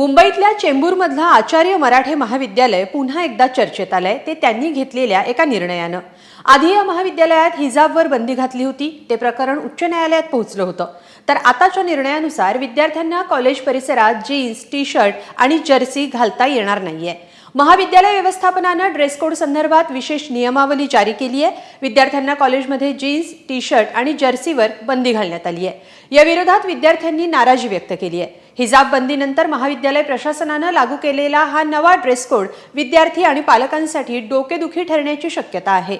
मुंबईतल्या चेंबूरमधलं आचार्य मराठे महाविद्यालय पुन्हा एकदा चर्चेत आलंय. ते त्यांनी घेतलेल्या एका निर्णयानं. आधी या महाविद्यालयात हिजाबवर बंदी घातली होती. ते प्रकरण उच्च न्यायालयात पोहोचलं होतं. तर आताच्या निर्णयानुसार विद्यार्थ्यांना कॉलेज परिसरात जीन्स टी शर्ट आणि जर्सी घालता येणार नाहीये. महाविद्यालय व्यवस्थापनानं ड्रेस कोड संदर्भात विशेष नियमावली जारी केली आहे विद्यार्थ्यांना कॉलेजमध्ये जीन्स टी शर्ट आणि जर्सीवर बंदी घालण्यात आली आहे या विरोधात विद्यार्थ्यांनी नाराजी व्यक्त केली आहे हिजाब बंदीनंतर महाविद्यालय प्रशासनानं लागू केलेला हा नवा ड्रेस कोड विद्यार्थी आणि पालकांसाठी डोकेदुखी ठरण्याची शक्यता आहे.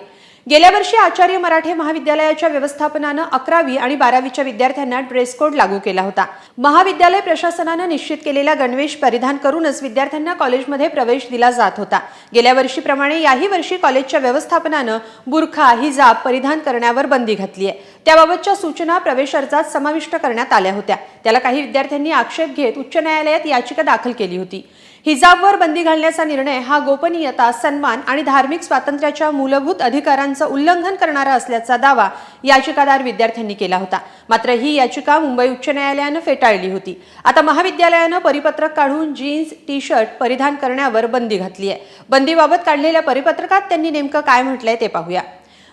गेल्या वर्षी आचार्य मराठे महाविद्यालयाच्या व्यवस्थापनानं अकरावी आणि बारावीच्या विद्यार्थ्यांना ड्रेस कोड लागू केला होता. महाविद्यालय प्रशासनानं निश्चित केलेला गणवेश परिधान करूनच विद्यार्थ्यांना कॉलेजमध्ये प्रवेश दिला जात होता. गेल्या वर्षीप्रमाणे याही वर्षी कॉलेजच्या व्यवस्थापनानं बुरखा हिजाब परिधान करण्यावर बंदी घातली आहे. त्याबाबतच्या सूचना प्रवेश अर्जात समाविष्ट करण्यात आल्या होत्या. त्याला काही विद्यार्थ्यांनी आक्षेप घेत उच्च न्यायालयात याचिका दाखल केली होती. हिजाबवर बंदी घालण्याचा निर्णय हा गोपनीयता सन्मान आणि धार्मिक स्वातंत्र्याच्या मूलभूत अधिकारांचं उल्लंघन करणारा असल्याचा दावा याचिकादार विद्यार्थ्यांनी केला होता. मात्र ही याचिका मुंबई उच्च न्यायालयानं फेटाळली होती. आता महाविद्यालयानं परिपत्रक काढून जीन्स टी शर्ट परिधान करण्यावर बंदी घातली आहे बंदीबाबत काढलेल्या परिपत्रकात त्यांनी नेमकं काय म्हटलंय ते पाहूया.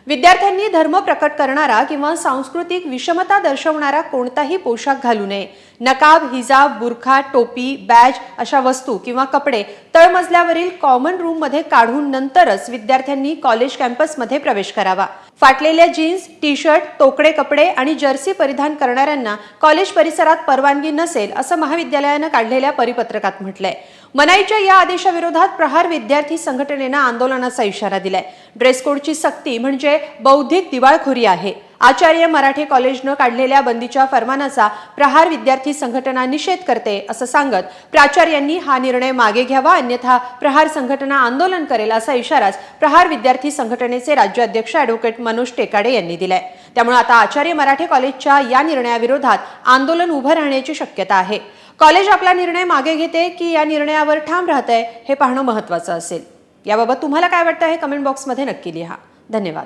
विद्यार्थ्यांनी धर्म प्रकट करणारा किंवा सांस्कृतिक विषमता दर्शवणारा कोणताही पोशाख घालू नये. नकाब हिजाब बुरखा टोपी बॅज अशा वस्तू किंवा कपडे तळमजल्यावरील कॉमन रूममध्ये काढून नंतरच विद्यार्थ्यांनी कॉलेज कॅम्पसमध्ये प्रवेश करावा. फाटलेल्या जीन्स टी शर्ट तोकडे कपडे आणि जर्सी परिधान करणाऱ्यांना कॉलेज परिसरात परवानगी नसेल असं महाविद्यालयानं काढलेल्या परिपत्रकात म्हटलंय. मनाईच्या या आदेशाविरोधात प्रहार विद्यार्थी संघटनेनं आंदोलनाचा इशारा दिलाय. ड्रेस कोडची सक्ती म्हणजे बौद्धिक दिवाळखोरी आहे. आचार्य मराठे कॉलेजनं काढलेल्या बंदीच्या फरमानाचा प्रहार विद्यार्थी संघटना निषेध करते असं सांगत प्राचार्यांनी हा निर्णय मागे घ्यावा अन्यथा प्रहार संघटना आंदोलन करेल असा इशाराच प्रहार विद्यार्थी संघटनेचे राज्याध्यक्ष अॅडव्होकेट मनोज टेकाडे यांनी दिलाय. त्यामुळे आता आचार्य मराठे कॉलेजच्या या निर्णयाविरोधात आंदोलन उभं राहण्याची शक्यता आहे. कॉलेज आपला निर्णय मागे घेते की या निर्णयावर ठाम राहत आहे हे पाहणं महत्त्वाचं असेल. याबाबत तुम्हाला काय वाटतं हे कमेंट बॉक्समध्ये नक्की लिहा. धन्यवाद.